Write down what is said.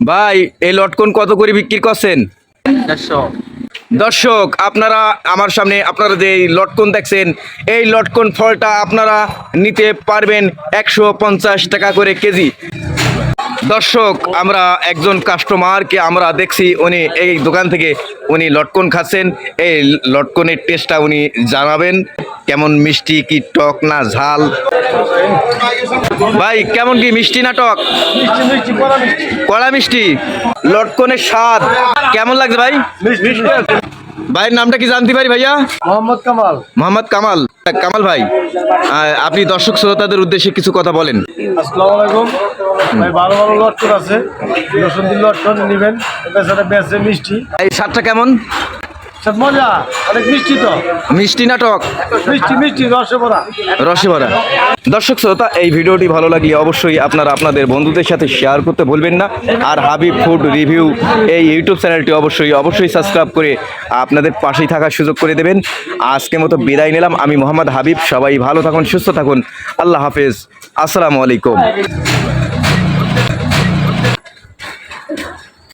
ভাই এই লটকন কত করে বিক্রি করছেন? দর্শক আপনারা আমার সামনে আপনারা যে লটকন দেখছেন এই লটকন ফলটা আপনারা নিতে পারবেন একশো পঞ্চাশ টাকা করে কেজি। দর্শক, আমরা একজন কাস্টমারকে আমরা দেখছি, উনি এই দোকান থেকে উনি লটকন খাচ্ছেন। এই লটকনের টেস্টটা উনি জানাবেন। কেমন মিষ্টি, কি টক না ঝাল? ভাই, কেমন কি মিষ্টি না টক? কড়া মিষ্টি। লটকনের স্বাদ, কেমন লাগছে ভাই? ভাইয়ের নামটা কি জানতে পারি ভাইয়া? মোহাম্মদ কামাল। মোহাম্মদ কামাল। কামাল ভাই আপনি দর্শক শ্রোতাদের উদ্দেশ্যে কিছু কথা বলেন। আসসালামু আলাইকুম। ভাই ভালো ভালো লটকন আছে। রসুন লটকন নেবেন। সাথে বেচে মিষ্টি। এই স্বাদটা কেমন? মজা অনেক মিষ্টি তো। মিষ্টি না মিষ্টি মিষ্টি রসে ভরা দর্শক শ্রোতা এই ভিডিওটি ভালো লাগলে অবশ্যই আপনারা আপনাদের বন্ধুদের সাথে শেয়ার করতে ভুলবেন না। আর হাবিব ফুড রিভিউ এই ইউটিউব চ্যানেলটি অবশ্যই অবশ্যই সাবস্ক্রাইব করে আপনাদের পাশেই থাকার সুযোগ করে দেবেন। আজকে মতো বিদায় নিলাম। আমি মোহাম্মদ হাবিব সবাই ভালো থাকুন সুস্থ থাকুন। আল্লাহ হাফেজ। আসসালামু আলাইকুম।